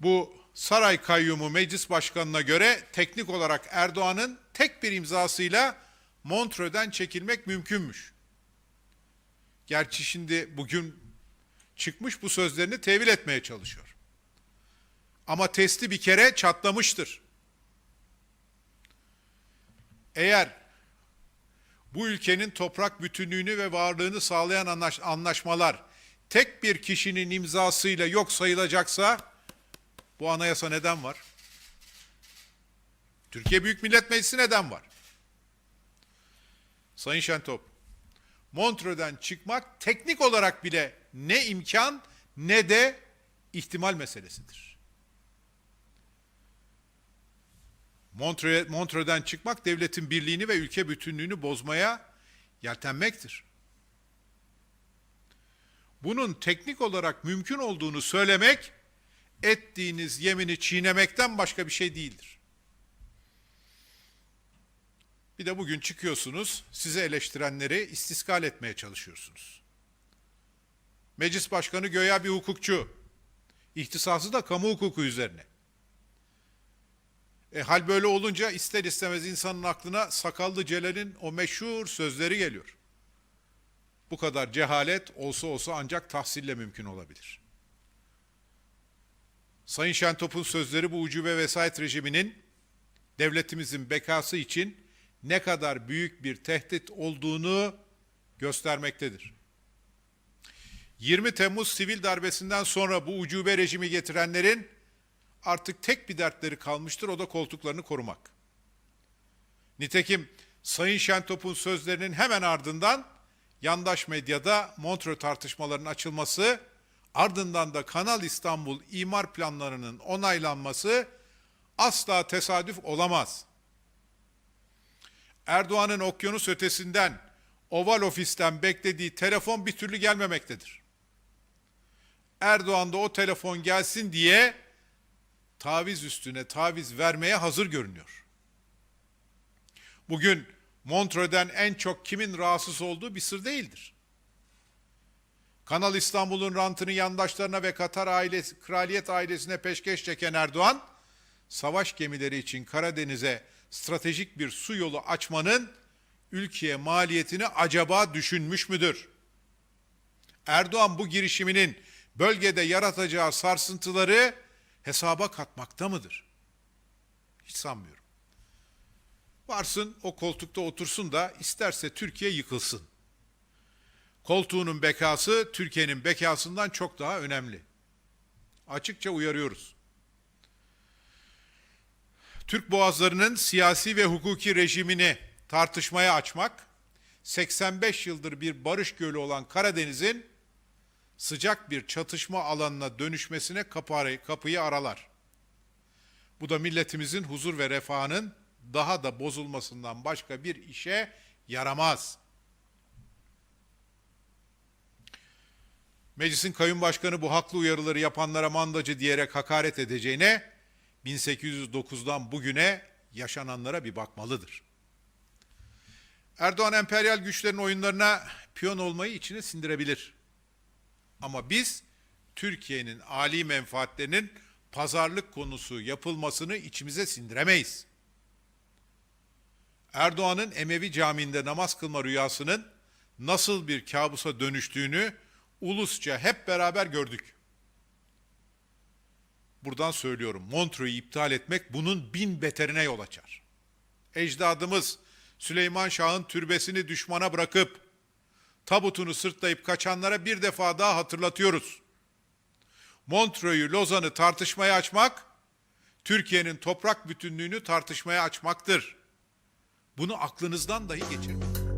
Bu saray kayyumu meclis başkanına göre teknik olarak Erdoğan'ın tek bir imzasıyla Montreux'den çekilmek mümkünmüş. Gerçi şimdi bugün çıkmış bu sözlerini tevil etmeye çalışıyor. Ama testi bir kere çatlamıştır. Eğer bu ülkenin toprak bütünlüğünü ve varlığını sağlayan anlaş- anlaşmalar tek bir kişinin imzasıyla yok sayılacaksa bu anayasa neden var? Türkiye Büyük Millet Meclisi neden var? Sayın Şentop, Montreux'den çıkmak teknik olarak bile ne imkan ne de ihtimal meselesidir. Montreux, çıkmak devletin birliğini ve ülke bütünlüğünü bozmaya yeltenmektir. Bunun teknik olarak mümkün olduğunu söylemek ettiğiniz yemini çiğnemekten başka bir şey değildir. Bir de bugün çıkıyorsunuz, size eleştirenleri istiskal etmeye çalışıyorsunuz. Meclis Başkanı göya bir hukukçu, ihtisası da kamu hukuku üzerine. E, hal böyle olunca ister istemez insanın aklına Sakallı Celal'in o meşhur sözleri geliyor. Bu kadar cehalet olsa olsa ancak tahsille mümkün olabilir. Sayın Şentop'un sözleri bu ucube vesayet rejiminin devletimizin bekası için ne kadar büyük bir tehdit olduğunu göstermektedir. 20 Temmuz sivil darbesinden sonra bu ucube rejimi getirenlerin artık tek bir dertleri kalmıştır o da koltuklarını korumak. Nitekim Sayın Şentop'un sözlerinin hemen ardından yandaş medyada Montreux tartışmalarının açılması, ardından da Kanal İstanbul imar planlarının onaylanması asla tesadüf olamaz. Erdoğan'ın okyanus ötesinden Oval Ofis'ten beklediği telefon bir türlü gelmemektedir. Erdoğan da o telefon gelsin diye taviz üstüne taviz vermeye hazır görünüyor. Bugün Montreux'den en çok kimin rahatsız olduğu bir sır değildir. Kanal İstanbul'un rantını yandaşlarına ve Katar ailesi, kraliyet ailesine peşkeş çeken Erdoğan, savaş gemileri için Karadeniz'e stratejik bir su yolu açmanın ülkeye maliyetini acaba düşünmüş müdür? Erdoğan bu girişiminin bölgede yaratacağı sarsıntıları hesaba katmakta mıdır? Hiç sanmıyorum. Varsın o koltukta otursun da isterse Türkiye yıkılsın. Koltuğunun bekası Türkiye'nin bekasından çok daha önemli. Açıkça uyarıyoruz. Türk boğazlarının siyasi ve hukuki rejimini tartışmaya açmak, 85 yıldır bir barış gölü olan Karadeniz'in sıcak bir çatışma alanına dönüşmesine kapı- kapıyı aralar. Bu da milletimizin huzur ve refahının daha da bozulmasından başka bir işe yaramaz. Meclisin kayyum başkanı bu haklı uyarıları yapanlara mandacı diyerek hakaret edeceğine 1809'dan bugüne yaşananlara bir bakmalıdır. Erdoğan emperyal güçlerin oyunlarına piyon olmayı içine sindirebilir. Ama biz Türkiye'nin âli menfaatlerinin pazarlık konusu yapılmasını içimize sindiremeyiz. Erdoğan'ın Emevi Camii'nde namaz kılma rüyasının nasıl bir kabusa dönüştüğünü ulusça hep beraber gördük. Buradan söylüyorum, Montreux'u iptal etmek bunun bin beterine yol açar. Ecdadımız Süleyman Şah'ın türbesini düşmana bırakıp tabutunu sırtlayıp kaçanlara bir defa daha hatırlatıyoruz. Montreux'u, Lozan'ı tartışmaya açmak, Türkiye'nin toprak bütünlüğünü tartışmaya açmaktır. Bunu aklınızdan dahi geçirmeyin.